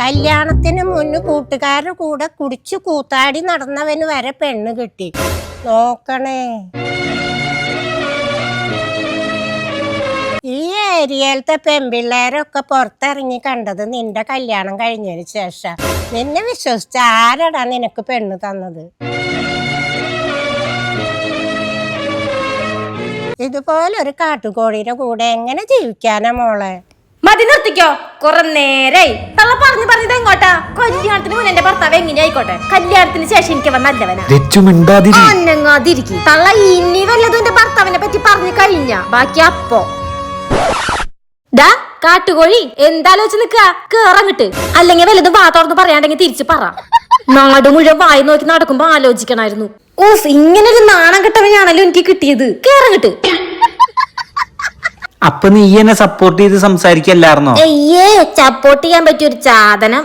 കല്യാണത്തിന് മുന്ന് കൂട്ടുകാരുടെ കൂടെ കുടിച്ചു കൂത്താടി നടന്നവന് വരെ പെണ്ണ് കിട്ടി. നോക്കണേ. ഈ ഏരിയയിലത്തെ പെൺപിള്ളേരൊക്കെ പുറത്തിറങ്ങി കണ്ടത് നിന്റെ കല്യാണം കഴിഞ്ഞതിന് ശേഷം. നിന്നെ വിശ്വസിച്ച് ആരടാ നിനക്ക് പെണ്ണ് തന്നത്? ഇതുപോലൊരു കാട്ടുകോഴിയുടെ കൂടെ എങ്ങനെ ജീവിക്കാനാ മോളെ? മതി നിർത്തിക്കോ. കുറെ നേരായി. തള്ള പറഞ്ഞു പറഞ്ഞത് എങ്ങോട്ടാ കല്യാണത്തിന് മുന്നേ എന്റെ ഭർത്താവ് എങ്ങനെ ആയിക്കോട്ടെ. കല്യാണത്തിന് ശേഷം എനിക്ക് വന്നല്ലവനാതിരിക്കും തള്ള ഇനി വല്ലതും എന്റെ ഭർത്താവിനെ പറ്റി പറഞ്ഞു കഴിഞ്ഞ. ബാക്കി അപ്പോ. ഡാ കാട്ടുകോഴി എന്താലോചിച്ച് നിക്ക കേറങ്ങിട്ട് അല്ലെങ്കിൽ വല്ലതും വാ തുറന്ന് പറയാണ്ടെങ്കിൽ തിരിച്ചു പറ. നാട് മുഴുവൻ വായി നോക്കി നടക്കുമ്പോ ആലോചിക്കണായിരുന്നു. ഓഫ് ഇങ്ങനൊരു നാണം കെട്ടവനാണല്ലോ എനിക്ക് കിട്ടിയത്. കേറങ്ങിട്ട് അപ്പൊ നീ എന്നെ സപ്പോർട്ട് ചെയ്ത് സംസാരിക്കല്ലായിരുന്നോ? അയ്യേ സപ്പോർട്ട് ചെയ്യാൻ പറ്റിയ ഒരു സാധനം.